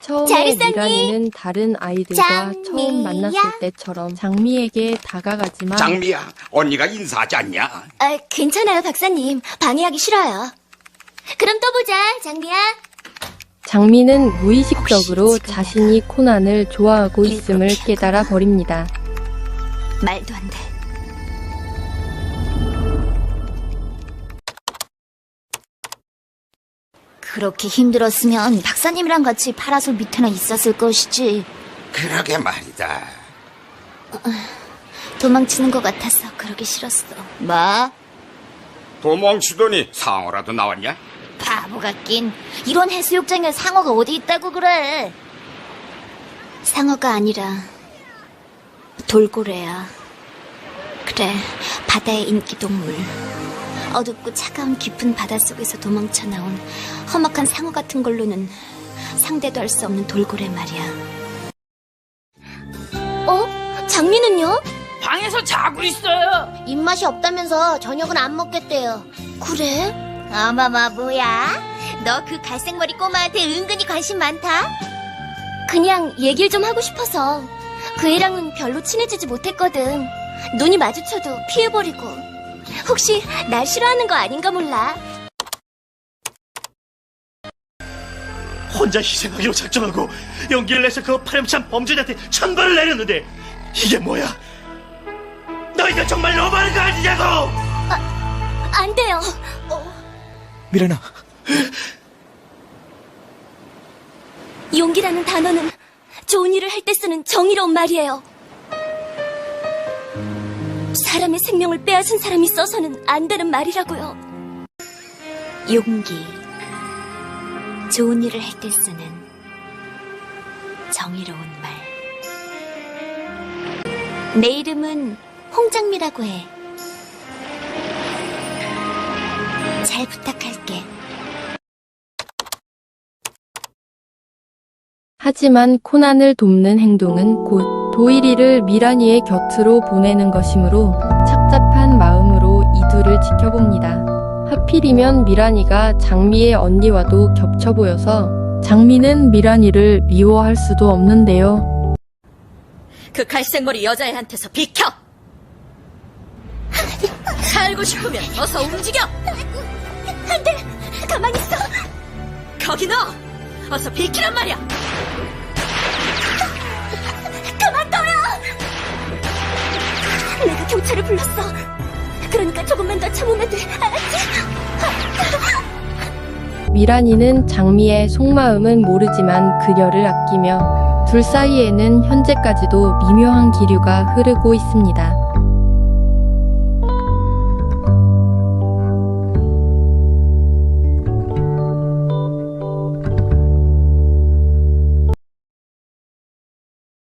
처음에. 미란이는 다른 아이들과 장미야. 처음 만났을 때처럼 장미에게 다가가지만 장미야, 언니가 인사하지 않냐? 아, 괜찮아요, 박사님. 방해하기 싫어요. 그럼 또 보자, 장미야. 장미는 무의식적으로 혹시 지금 자신이 코난을 좋아하고 있음을. 깨달아 버립니다. 말도 안 돼. 그렇게 힘들었으면 박사님이랑 같이 파라솔 밑에나 있었을 것이지. 그러게 말이다. 도망치는 것 같아서 그러기 싫었어. 뭐? 도망치더니 상어라도 나왔냐? 바보 같긴. 이런 해수욕장에 상어가 어디 있다고 그래. 상어가 아니라 돌고래야. 그래, 바다의 인기 동물. 어둡고 차가운 깊은 바닷속에서 도망쳐 나온 험악한 상어 같은 걸로는 상대도 할 수 없는 돌고래 말이야. 어? 장미는요? 방에서 자고 있어요. 입맛이 없다면서 저녁은 안 먹겠대요. 그래? 어머머 뭐야? 너 그 갈색머리 꼬마한테 은근히 관심 많다? 그냥 얘기를 좀 하고 싶어서 그 애랑은 별로 친해지지 못했거든. 눈이 마주쳐도 피해버리고. 혹시 날 싫어하는 거 아닌가 몰라. 혼자 희생하기로 작정하고 용기를 내서 그 파렴치한 범죄자한테 천벌을 내렸는데 이게 뭐야? 너희들 정말 너무하는 거 아니냐고! 안 돼요. 미란아, 용기라는 단어는 좋은 일을 할 때 쓰는 정의로운 말이에요. 사람의 생명을 빼앗은 사람이 써서는 안 되는 말이라고요. 용기. 좋은 일을 할 때 쓰는 정의로운 말. 내 이름은 홍장미라고 해. 잘 부탁할게. 하지만 코난을 돕는 행동은 곧 도일이를 미란이의 곁으로 보내는 것이므로 착잡한 마음으로 이둘을 지켜봅니다. 하필이면 미란이가 장미의 언니와도 겹쳐 보여서 장미는 미란이를 미워할 수도 없는데요. 그 갈색머리 여자애한테서 비켜! 살고 싶으면 어서 움직여! 안 돼! 가만히 있어! 거기 너! 어서 비키란 말이야! 경찰을 불렀어. 그러니까 조금만 더 참으면 돼. 알았지? 미란이는 장미의 속마음은 모르지만 그녀를 아끼며 둘 사이에는 현재까지도 미묘한 기류가 흐르고 있습니다.